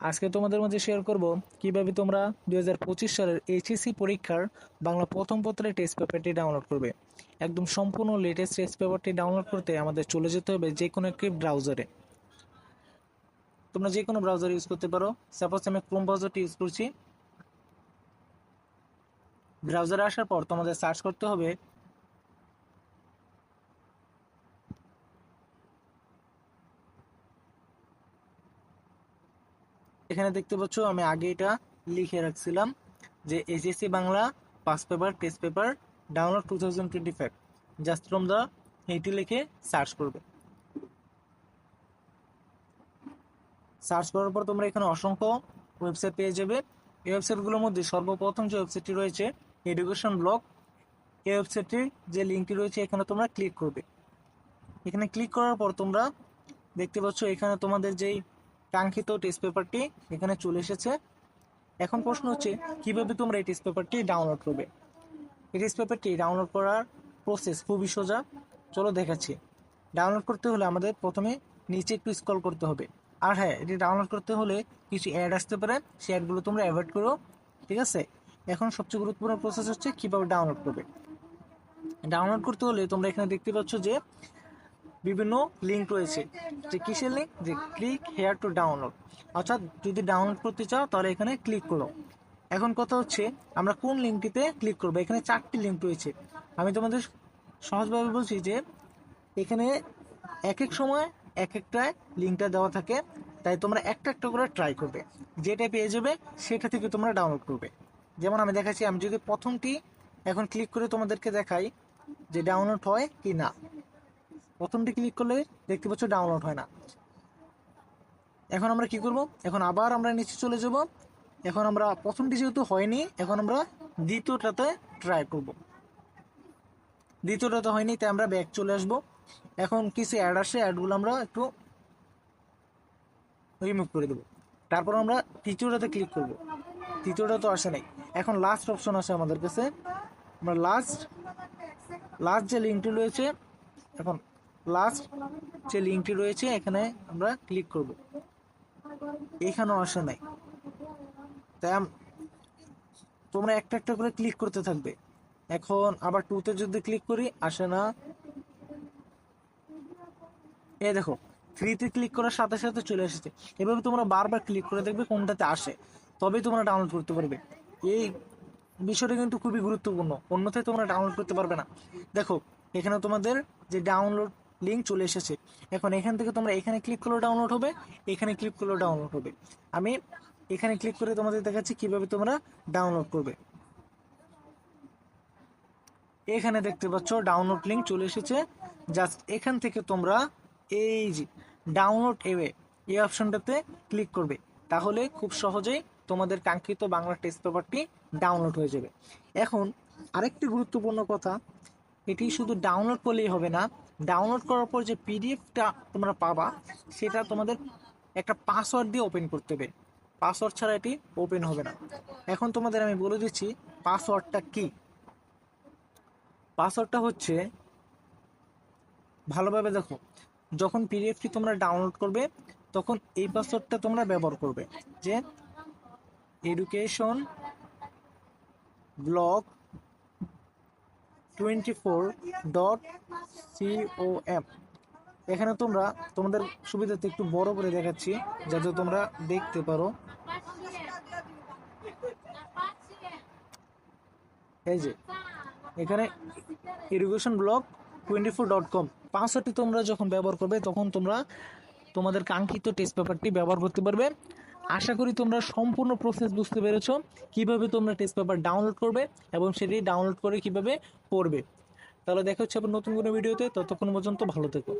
আজকে তোমাদের মাঝে শেয়ার করব কীভাবে তোমরা দু হাজার পঁচিশ সালের এইচএসসি পরীক্ষার বাংলা প্রথম পত্রের টেস্ট পেপারটি ডাউনলোড করবে। একদম সম্পূর্ণ লেটেস্ট টেস্ট পেপারটি ডাউনলোড করতে আমাদের চলে যেতে হবে যে কোনো একটি ব্রাউজারে তোমরা যে কোনো ব্রাউজার ইউজ করতে পারো। সাপোজ আমি ক্রোম ব্রাউজারটি ইউজ করছি। ব্রাউজারে আসার পর তোমাদের সার্চ করতে হবে এখানে দেখতে পাচ্ছ, আমি আগে এটা লিখে রাখছিলাম যে HSC Bangla, pass paper, test paper download two thousand twenty five just from the এইটি লিখে সার্চ করবে। সার্চ করার পর তোমরা এখানে অসংখ্য ওয়েবসাইট পেয়ে যাবে। এই ওয়েবসাইটগুলোর মধ্যে সর্বপ্রথম যে ওয়েবসাইটটি রয়েছে এডুকেশন ব্লগ এই ওয়েবসাইটটির যে লিঙ্কটি রয়েছে, এখানে তোমরা ক্লিক করবে। এখানে ক্লিক করার পর তোমরা দেখতে পাচ্ছ, এখানে তোমাদের যেই কাঙ্ক্ষিত টেস্ট পেপারটি এখানে চলে এসেছে। এখন প্রশ্ন হচ্ছে, কীভাবে তোমরা এই টেস্ট পেপারটি ডাউনলোড করবে? এই টেস্ট পেপারটি ডাউনলোড করার প্রসেস খুবই সোজা। চলো দেখাচ্ছি। ডাউনলোড করতে হলে আমাদের প্রথমে নিচে একটু স্ক্রল করতে হবে। আর হ্যাঁ এটি ডাউনলোড করতে হলে কিছু অ্যাড আসতে পারে, সেই অ্যাডগুলো তোমরা অ্যাভয়েড করো, ঠিক আছে? এখন সবচেয়ে গুরুত্বপূর্ণ প্রসেস হচ্ছে কীভাবে ডাউনলোড করবে। ডাউনলোড করতে হলে তোমরা এখানে দেখতে পাচ্ছ যে বিভিন্ন লিঙ্ক রয়েছে। যে কিসের লিঙ্ক যে ক্লিক হেয়ার টু ডাউনলোড অর্থাৎ যদি ডাউনলোড করতে চাও, তাহলে এখানে ক্লিক করো। এখন কথা হচ্ছে, আমরা কোন লিঙ্কটিতে ক্লিক করব? এখানে চারটি লিঙ্ক রয়েছে। আমি তোমাদের সহজভাবে বলছি যে, এখানে এক এক সময় এক একটা লিঙ্কটা দেওয়া থাকে। তাই তোমরা একটা একটা করে ট্রাই করবে। যেটা পেয়ে যাবে, সেটা থেকে তোমরা ডাউনলোড করবে। যেমন আমি দেখাচ্ছি, আমি যদি প্রথমটি এখন ক্লিক করে তোমাদেরকে দেখাই যে ডাউনলোড হয় কি না প্রথমটি ক্লিক করলে দেখতে পাচ্ছ ডাউনলোড হয় না। এখন আমরা কি করব? এখন আবার আমরা নিচে চলে যাব। এখন আমরা প্রথমটি যেহেতু হয়নি, এখন আমরা দ্বিতীয়টাতে ট্রাই করব। দ্বিতীয়টাতে হয়নি, তাই আমরা ব্যাক চলে আসব। এখন কিছু অ্যাড আসে অ্যাডগুলো আমরা একটু রিমুভ করে দেবো। তারপর আমরা তৃতীয়টাতে ক্লিক করব। তৃতীয়টা তো আসে নাই। এখন লাস্ট অপশন আসে আমাদের কাছে। আমরা লাস্ট লাস্ট যে লিঙ্কটি রয়েছে, এখন লাস্ট যে লিঙ্কটি রয়েছে, এখানে আমরা ক্লিক করব। এখানেও আসে নাই। তাই তোমরা একটা একটা করে ক্লিক করতে থাকবে। এখন আবার টুতে যদি ক্লিক করি, আসে না। এই দেখো থ্রিতে ক্লিক করার সাথে সাথে চলে এসেছে। এভাবে তোমরা বারবার ক্লিক করে দেখবে কোনটাতে আসে। তবেই তোমরা ডাউনলোড করতে পারবে। এই বিষয়টা কিন্তু খুবই গুরুত্বপূর্ণ। অন্যথায় তোমরা ডাউনলোড করতে পারবে না। দেখো, এখানে তোমাদের যে ডাউনলোড লিঙ্ক চলে এসেছে। এখন এখান থেকে তোমরা এখানে ক্লিক করলেও ডাউনলোড হবে, এখানে ক্লিক করলেও ডাউনলোড হবে। আমি এখানে ক্লিক করে তোমাদের দেখাচ্ছি কীভাবে তোমরা ডাউনলোড করবে। এখানে দেখতে পাচ্ছ ডাউনলোড লিঙ্ক চলে এসেছে। জাস্ট এখান থেকে তোমরা এই যে ডাউনলোড এওয়ে এই অপশনটাতে ক্লিক করবে। তাহলে খুব সহজেই তোমাদের কাঙ্ক্ষিত বাংলা টেস্ট পেপারটি ডাউনলোড হয়ে যাবে। এখন আরেকটি গুরুত্বপূর্ণ কথা, এটি শুধু ডাউনলোড করলেই হবে না ডাউনলোড করার পর যে পিডিএফটা তোমরা পাবা, সেটা তোমাদের একটা পাসওয়ার্ড দিয়ে ওপেন করতে হবে। পাসওয়ার্ড ছাড়া এটি ওপেন হবে না। এখন তোমাদের আমি বলে দিচ্ছি পাসওয়ার্ডটা কি। পাসওয়ার্ডটা হচ্ছে, ভালোভাবে দেখো, যখন পিডিএফটি তোমরা ডাউনলোড করবে, তখন এই পাসওয়ার্ডটা তোমরা ব্যবহার করবে। যে education blog twenty four dot COM এখানে তোমরা তোমাদের সুবিধাতে একটু বড় করে দেখাচ্ছি, যাতে তোমরা দেখতে পারো। এই যে, এখানে irrigation blog twenty four dot com পাসওয়ার্ডটি তোমরা যখন ব্যবহার করবে, তখন তোমরা তোমাদের কাঙ্ক্ষিত টেস্ট পেপারটি ব্যবহার করতে পারবে। আশা করি তোমরা সম্পূর্ণ প্রসেস বুঝতে পেরেছ, কীভাবে তোমরা টেস্ট পেপার ডাউনলোড করবে এবং সেটি ডাউনলোড করে কীভাবে পড়বে। তাহলে দেখা হচ্ছে আবার নতুন কোনো ভিডিওতে ততক্ষণ পর্যন্ত ভালো থেকো।